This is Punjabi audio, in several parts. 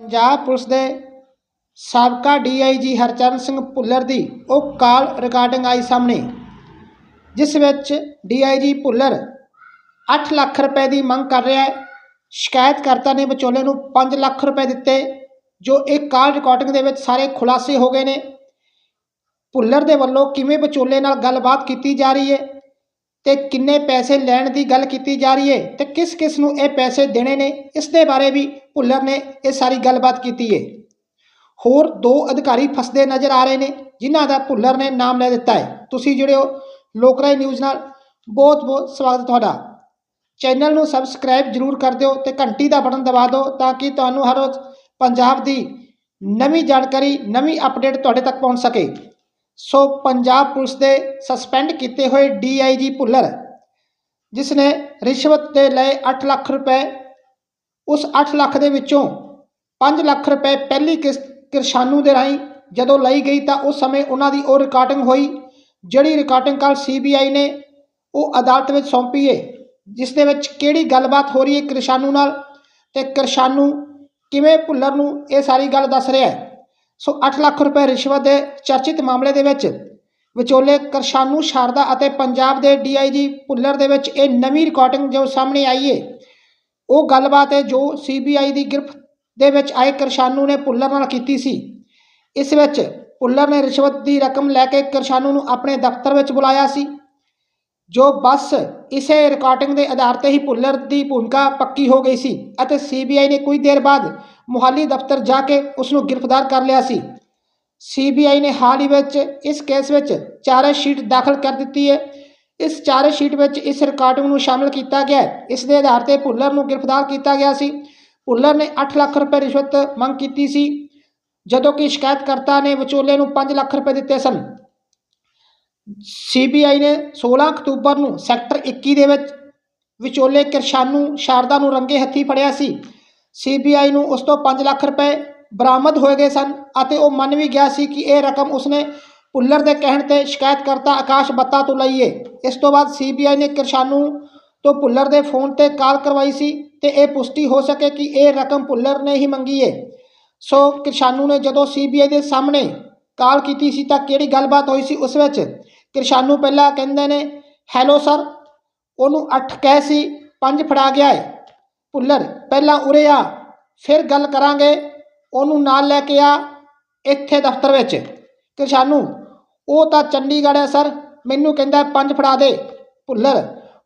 ਪੰਜਾਬ ਪੁਲਿਸ ਦੇ ਸਾਬਕਾ ਡੀਆਈਜੀ ਹਰਚਰਨ ਸਿੰਘ ਭੁੱਲਰ ਦੀ ਉਹ ਕਾਲ ਰਿਕਾਰਡਿੰਗ ਆਈ ਸਾਹਮਣੇ, ਜਿਸ ਵਿੱਚ ਡੀਆਈਜੀ ਭੁੱਲਰ 8 ਲੱਖ ਰੁਪਏ ਦੀ ਮੰਗ ਕਰ ਰਿਹਾ ਹੈ। ਸ਼ਿਕਾਇਤਕਰਤਾ ਨੇ ਵਿਚੋਲੇ ਨੂੰ 5 ਲੱਖ ਰੁਪਏ ਦਿੱਤੇ, ਜੋ ਇਹ ਕਾਲ ਰਿਕਾਰਡਿੰਗ ਦੇ ਵਿੱਚ ਸਾਰੇ ਖੁਲਾਸੇ ਹੋ ਗਏ ਨੇ। ਭੁੱਲਰ ਦੇ ਵੱਲੋਂ ਕਿਵੇਂ ਵਿਚੋਲੇ ਨਾਲ ਗੱਲਬਾਤ ਕੀਤੀ ਜਾ ਰਹੀ ਹੈ? ਤੇ ਕਿੰਨੇ ਪੈਸੇ ਲੈਣ ਦੀ ਗੱਲ ਕੀਤੀ ਜਾ ਰਹੀ ਹੈ ਤੇ ਕਿਸ ਕਿਸ ਨੂੰ ਇਹ ਪੈਸੇ ਦੇਣੇ ਨੇ, ਇਸ ਦੇ ਬਾਰੇ ਵੀ ਭੁੱਲਰ ਨੇ ਇਹ ਸਾਰੀ ਗੱਲਬਾਤ ਕੀਤੀ ਹੈ ਹੋਰ ਦੋ ਅਧਿਕਾਰੀ ਫਸਦੇ ਨਜ਼ਰ ਆ ਰਹੇ ਨੇ, ਜਿਨ੍ਹਾਂ ਦਾ ਭੁੱਲਰ ਨੇ ਨਾਮ ਲੈ ਦਿੱਤਾ ਹੈ ਤੁਸੀਂ ਜਿਹੜੇ ਹੋ ਲੋਕਰਾਈ ਨਿਊਜ਼ ਨਾਲ। ਬਹੁਤ ਬਹੁਤ ਸਵਾਗਤ ਤੁਹਾਡਾ। ਚੈਨਲ ਨੂੰ ਸਬਸਕ੍ਰਾਈਬ ਜਰੂਰ ਕਰ ਦਿਓ ਤੇ ਘੰਟੀ ਦਾ ਬਟਨ ਦਬਾ ਦਿਓ ਤਾਂ ਕਿ ਤੁਹਾਨੂੰ ਹਰ ਰੋਜ਼ ਪੰਜਾਬ ਦੀ ਨਵੀਂ ਜਾਣਕਾਰੀ, ਨਵੀਂ ਅਪਡੇਟ ਤੁਹਾਡੇ ਤੱਕ ਪਹੁੰਚ ਸਕੇ। ਸੋ ਪੰਜਾਬ ਪੁਲਿਸ ਦੇ ਸਸਪੈਂਡ ਕੀਤੇ ਹੋਏ ਡੀਆਈਜੀ ਭੁੱਲਰ ਜਿਸ ਨੇ ਰਿਸ਼ਵਤ 'ਤੇ ਲਏ 8 ਲੱਖ ਰੁਪਏ, ਉਸ 8 ਲੱਖ ਦੇ ਵਿੱਚੋਂ 5 ਲੱਖ ਰੁਪਏ ਪਹਿਲੀ ਕਿਸ਼ਤ ਕਿਰਸ਼ਾਨੂ ਦੇ ਰਾਹੀਂ ਜਦੋਂ ਲਈ ਗਈ ਤਾਂ ਉਸ ਸਮੇਂ ਉਹਨਾਂ ਦੀ ਉਹ ਰਿਕਾਰਡਿੰਗ ਹੋਈ, ਜਿਹੜੀ ਰਿਕਾਰਡਿੰਗ ਕੱਲ ਸੀਬੀਆਈ ਨੇ ਉਹ ਅਦਾਲਤ ਵਿੱਚ ਸੌਂਪੀ ਹੈ ਜਿਸ ਦੇ ਵਿੱਚ ਕਿਹੜੀ ਗੱਲਬਾਤ ਹੋ ਰਹੀ ਹੈ ਕਿਰਸ਼ਾਨੂ ਨਾਲ ਤੇ ਕਿਰਸ਼ਾਨੂ ਕਿਵੇਂ ਭੁੱਲਰ ਨੂੰ ਇਹ ਸਾਰੀ ਗੱਲ ਦੱਸ ਰਿਹਾ ਹੈ। ਸੋ 8 ਲੱਖ ਰੁਪਏ ਰਿਸ਼ਵਤ ਦੇ ਚਰਚਿਤ ਮਾਮਲੇ ਦੇ ਵਿੱਚ ਵਿਚੋਲੇ ਕਰਸ਼ਾਨੂ ਸ਼ਾਰਦਾ ਅਤੇ ਪੰਜਾਬ ਦੇ ਡੀਆਈਜੀ ਭੁੱਲਰ ਦੇ ਵਿੱਚ ਇਹ ਨਵੀਂ ਰਿਕਾਰਡਿੰਗ ਜੋ ਸਾਹਮਣੇ ਆਈ ਹੈ ਉਹ ਗੱਲਬਾਤ ਹੈ ਜੋ ਸੀਬੀਆਈ ਦੀ ਗ੍ਰਿਫਤ ਦੇ ਵਿੱਚ ਆਏ ਕਰਸ਼ਾਨੂ ਨੇ ਭੁੱਲਰ ਨਾਲ ਕੀਤੀ ਸੀ। ਇਸ ਵਿੱਚ ਭੁੱਲਰ ਨੇ ਰਿਸ਼ਵਤ ਦੀ ਰਕਮ ਲੈ ਕੇ ਕਰਸ਼ਾਨੂ ਨੂੰ ਆਪਣੇ ਦਫ਼ਤਰ ਵਿੱਚ ਬੁਲਾਇਆ ਸੀ। ਜੋ ਬਸ ਇਸੇ ਰਿਕਾਰਡਿੰਗ ਦੇ ਆਧਾਰ ਤੇ ਹੀ ਭੁੱਲਰ ਦੀ ਭੂਮਿਕਾ ਪੱਕੀ ਹੋ ਗਈ ਸੀ ਅਤੇ ਸੀਬੀਆਈ ਨੇ ਕੁਝ ਦੇਰ ਬਾਅਦ ਮੁਹਾਲੀ ਦਫ਼ਤਰ ਜਾ ਕੇ ਉਸ ਨੂੰ ਗ੍ਰਿਫਤਾਰ ਕਰ ਲਿਆ ਸੀ। ਸੀਬੀਆਈ ਨੇ ਹਾਲ ਹੀ ਵਿੱਚ ਇਸ ਕੇਸ ਵਿੱਚ ਚਾਰੇ ਸ਼ੀਟ ਦਾਖਲ ਕਰ ਦਿੱਤੀ ਹੈ। ਇਸ ਚਾਰੇ ਸ਼ੀਟ ਵਿੱਚ ਇਸ ਰਿਕਾਰਡਿੰਗ ਨੂੰ ਸ਼ਾਮਲ ਕੀਤਾ ਗਿਆ ਹੈ। ਇਸ ਦੇ ਆਧਾਰ ਤੇ ਭੁੱਲਰ ਨੂੰ ਗ੍ਰਿਫਤਾਰ ਕੀਤਾ ਗਿਆ ਸੀ। ਭੁੱਲਰ ਨੇ 8 ਲੱਖ ਰੁਪਏ ਰਿਸ਼ਵਤ ਮੰਗ ਕੀਤੀ ਸੀ। ਜਦੋਂ ਕਿ ਸ਼ਿਕਾਇਤਕਰਤਾ ਨੇ ਵਿਚੋਲੇ ਨੂੰ 5 ਲੱਖ ਰੁਪਏ ਦਿੱਤੇ ਸਨ। ਸੀਬੀਆਈ ਨੇ 16 ਅਕਤੂਬਰ ਨੂੰ ਸੈਕਟਰ 21 ਦੇ ਵਿੱਚ ਵਿਚੋਲੇ ਕਿਰਸ਼ਾਨੂ ਸ਼ਾਰਦਾ ਨੂੰ ਰੰਗੇ ਹੱਥੀ ਫੜਿਆ ਸੀ। ਸੀਬੀਆਈ ਨੂੰ ਉਸ ਤੋਂ 5 ਲੱਖ ਰੁਪਏ ਬਰਾਮਦ ਹੋਏ ਗਏ ਸਨ ਅਤੇ ਉਹ ਮੰਨ ਵੀ ਗਿਆ ਸੀ ਕਿ ਇਹ ਰਕਮ ਉਸਨੇ ਭੁੱਲਰ ਦੇ ਕਹਿਣ ਤੇ ਸ਼ਿਕਾਇਤਕਰਤਾ ਆਕਾਸ਼ ਬੱਤਾ ਤੋਂ ਲਈ ਹੈ ਇਸ ਤੋਂ ਬਾਅਦ ਸੀਬੀਆਈ ਨੇ ਕਿਰਸ਼ਾਨੂ ਤੋਂ ਭੁੱਲਰ ਦੇ ਫੋਨ ਤੇ ਕਾਲ ਕਰਵਾਈ ਸੀ ਤੇ ਇਹ ਪੁਸ਼ਟੀ ਹੋ ਸਕੇ ਕਿ ਇਹ ਰਕਮ ਭੁੱਲਰ ਨੇ ਹੀ ਮੰਗੀ ਹੈ ਸੋ ਕਿਰਸ਼ਾਨੂ ਨੇ ਜਦੋਂ ਸੀਬੀਆਈ ਦੇ ਸਾਹਮਣੇ ਕਾਲ ਕੀਤੀ ਸੀ ਤਾਂ ਕਿਹੜੀ ਗੱਲਬਾਤ ਹੋਈ ਸੀ ਉਸ ਵਿੱਚ? ਕਿਰਸ਼ਾਨੂ ਪਹਿਲਾਂ ਕਹਿੰਦੇ ਨੇ, ਹੈਲੋ ਸਰ। ਉਹਨੂੰ 8 ਕਹਿ ਸੀ 5 ਫੜਾ ਗਿਆ ਹੈ ਭੁੱਲਰ, ਪਹਿਲਾਂ ਉਰੇ ਆ, ਫਿਰ ਗੱਲ ਕਰਾਂਗੇ। ਉਹਨੂੰ ਨਾਲ ਲੈ ਕੇ ਆ, ਇੱਥੇ ਦਫ਼ਤਰ ਵਿੱਚ। ਕਿਰਸ਼ਾਨੂ, ਉਹ ਤਾਂ ਚੰਡੀਗੜ੍ਹ ਹੈ ਸਰ, ਮੈਨੂੰ ਕਹਿੰਦਾ ਪੰਜ ਫੜਾ ਦੇ। ਭੁੱਲਰ,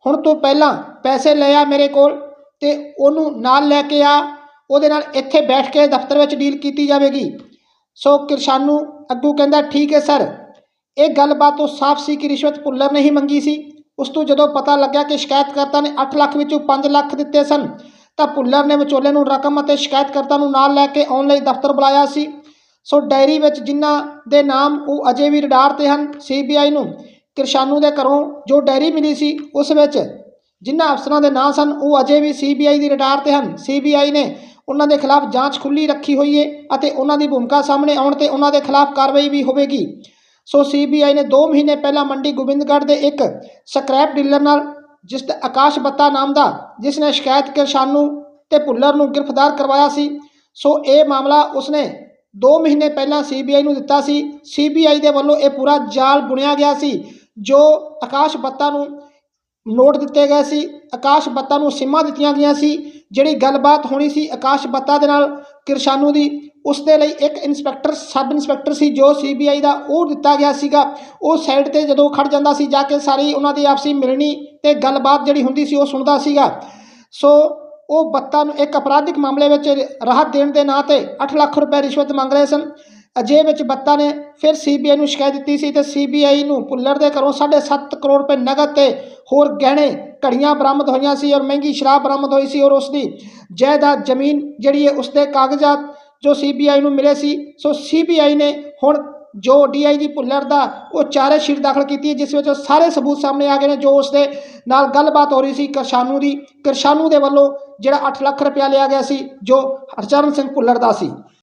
ਹੁਣ ਤੋਂ ਪਹਿਲਾਂ ਪੈਸੇ ਲੈ ਆ ਮੇਰੇ ਕੋਲ ਤੇ ਉਹਨੂੰ ਨਾਲ ਲੈ ਕੇ ਆ। ਉਹਦੇ ਨਾਲ ਇੱਥੇ ਬੈਠ ਕੇ ਦਫ਼ਤਰ ਵਿੱਚ ਡੀਲ ਕੀਤੀ ਜਾਵੇਗੀ। ਸੋ ਕਿਰਸ਼ਾਨੂ ਅੱਗੂ ਕਹਿੰਦਾ, ਠੀਕ ਹੈ ਸਰ। ਇਹ ਗੱਲਬਾਤ ਤੋਂ ਸਾਫ਼ ਸੀ ਕਿ ਰਿਸ਼ਵਤ ਭੁੱਲਰ ਨੇ ਹੀ ਮੰਗੀ ਸੀ। ਉਸ ਤੋਂ ਜਦੋਂ ਪਤਾ ਲੱਗਿਆ ਕਿ ਸ਼ਿਕਾਇਤਕਰਤਾ ਨੇ 8 ਲੱਖ ਵਿੱਚੋਂ 5 ਲੱਖ ਦਿੱਤੇ ਸਨ, ਤਾਂ ਭੁੱਲਰ ਨੇ ਵਿਚੋਲੇ ਨੂੰ ਰਕਮ ਅਤੇ ਸ਼ਿਕਾਇਤਕਰਤਾ ਨੂੰ ਨਾਲ ਲੈ ਕੇ ਆਉਣ ਲਈ ਦਫ਼ਤਰ ਬੁਲਾਇਆ ਸੀ। ਸੋ ਡਾਇਰੀ ਵਿੱਚ ਜਿਨ੍ਹਾਂ ਦੇ ਨਾਮ ਉਹ ਅਜੇ ਵੀ ਰਡਾਰ ਤੇ ਹਨ ਸੀਬੀਆਈ ਨੂੰ ਕਿਰਸ਼ਾਨੂ ਦੇ ਘਰੋਂ ਜੋ ਡਾਇਰੀ ਮਿਲੀ ਸੀ, ਉਸ ਵਿੱਚ ਜਿਨ੍ਹਾਂ ਅਫਸਰਾਂ ਦੇ ਨਾਂ ਸਨ, ਉਹ ਅਜੇ ਵੀ ਸੀਬੀਆਈ ਦੀ ਰਡਾਰ ਤੇ ਹਨ। ਸੀਬੀਆਈ ਨੇ ਉਹਨਾਂ ਦੇ ਖਿਲਾਫ ਜਾਂਚ ਖੁੱਲੀ ਰੱਖੀ ਹੋਈ ਹੈ ਅਤੇ ਉਹਨਾਂ ਦੀ ਭੂਮਿਕਾ ਸਾਹਮਣੇ ਆਉਣ ਤੇ ਉਹਨਾਂ ਦੇ ਖਿਲਾਫ ਕਾਰਵਾਈ ਵੀ ਹੋਵੇਗੀ। ਸੋ ਸੀਬੀਆਈ ਨੇ 2 ਮਹੀਨੇ ਪਹਿਲਾਂ ਮੰਡੀ ਗੋਬਿੰਦਗੜ੍ਹ ਦੇ ਇੱਕ ਸਕ੍ਰੈਪ ਡੀਲਰ ਨਾਲ, ਜਿਸ ਦਾ ਆਕਾਸ਼ ਬੱਤਾ ਨਾਮ ਦਾ, ਜਿਸ ਨੇ ਸ਼ਿਕਾਇਤ ਕਿਰਸ਼ਾਨੂ ਤੇ ਭੁੱਲਰ ਨੂੰ ਗ੍ਰਿਫਤਾਰ ਕਰਵਾਇਆ ਸੀ। ਸੋ ਇਹ ਮਾਮਲਾ ਉਸਨੇ 2 ਮਹੀਨੇ ਪਹਿਲਾਂ ਸੀਬੀਆਈ ਨੂੰ ਦਿੱਤਾ ਸੀ। ਸੀਬੀਆਈ ਦੇ ਵੱਲੋਂ ਇਹ ਪੂਰਾ ਜਾਲ ਬੁਣਿਆ ਗਿਆ ਸੀ, ਜੋ ਆਕਾਸ਼ ਬੱਤਾ ਨੂੰ ਨੋਟ ਦਿੱਤੇ ਗਏ ਸੀ। ਆਕਾਸ਼ ਬੱਤਾ ਨੂੰ ਸਿਮਾਂ ਦਿੱਤੀਆਂ ਗਈਆਂ ਸੀ। ਜਿਹੜੀ ਗੱਲਬਾਤ ਹੋਣੀ ਸੀ ਆਕਾਸ਼ ਬੱਤਾ ਦੇ ਨਾਲ ਕਿਰਸ਼ਾਨੂ ਦੀ, ਉਸ ਦੇ ਲਈ ਇੱਕ ਇਨਸਪੈਕਟਰ ਸਬ ਇਨਸਪੈਕਟਰ ਸੀ ਜੋ ਸੀਬੀਆਈ ਦਾ ਉਹ ਦਿੱਤਾ ਗਿਆ ਸੀਗਾ। ਉਹ ਸਾਈਡ ਤੇ ਜਦੋਂ ਖੜ ਜਾਂਦਾ ਸੀ, ਜਾ ਕੇ ਸਾਰੀ ਉਹਨਾਂ ਦੀ ਆਪਸੀ ਮਿਲਣੀ ਤੇ ਗੱਲਬਾਤ ਜਿਹੜੀ ਹੁੰਦੀ ਸੀ ਉਹ ਸੁਣਦਾ ਸੀਗਾ। ਸੋ ਉਹ ਬੱਤਾ ਨੂੰ ਇੱਕ ਅਪਰਾਧਿਕ ਮਾਮਲੇ ਵਿੱਚ ਰਾਹਤ ਦੇਣ ਦੇ ਨਾਂ ਤੇ 8 ਲੱਖ ਰੁਪਏ ਰਿਸ਼ਵਤ ਮੰਗ ਰਹੇ ਸਨ। ਅਜੇ ਵਿੱਚ ਬੱਤਾ ਨੇ ਫਿਰ ਸੀਬੀਆਈ ਨੂੰ ਸ਼ਿਕਾਇਤ ਦਿੱਤੀ ਸੀ ਤੇ ਸੀਬੀਆਈ ਨੂੰ ਭੁੱਲਰ ਦੇ ਘਰੋਂ 7.5 ਕਰੋੜ ਰੁਪਏ ਨਗਦ ਤੇ ਹੋਰ ਗਹਿਣੇ ਘੜੀਆਂ ਬਰਾਮਦ ਹੋਈਆਂ ਸੀ ਔਰ ਮਹਿੰਗੀ ਸ਼ਰਾਬ ਬਰਾਮਦ ਹੋਈ ਸੀ ਔਰ ਉਸ ਦੀ ਜਾਇਦਾਦ ਜ਼ਮੀਨ ਜਿਹੜੀ ਹੈ ਉਸ ਦੇ ਕਾਗਜ਼ਾਤ ਜੋ ਸੀਬੀਆਈ ਨੂੰ ਮਿਲੇ ਸੀ, ਸੋ ਸੀਬੀਆਈ ਨੇ ਹੁਣ ਜੋ ਡੀਆਈਜੀ ਭੁੱਲਰ ਦਾ ਉਹ ਚਾਰੇ ਸ਼ੀਟ ਦਾਖਲ ਕੀਤੀ ਹੈ, ਜਿਸ ਵਿੱਚ ਉਹ ਸਾਰੇ ਸਬੂਤ ਸਾਹਮਣੇ ਆ ਗਏ ਨੇ, ਜੋ ਉਸ ਦੇ ਨਾਲ ਗੱਲਬਾਤ ਹੋ ਰਹੀ ਸੀ ਕਿਰਸ਼ਾਨੂ ਦੀ, ਕਿਰਸ਼ਾਨੂ ਦੇ ਵੱਲੋਂ ਜਿਹੜਾ 8 ਲੱਖ ਰੁਪਇਆ ਲਿਆ ਗਿਆ ਸੀ, ਜੋ ਹਰਚਰਨ ਸਿੰਘ ਭੁੱਲਰ ਦਾ ਸੀ।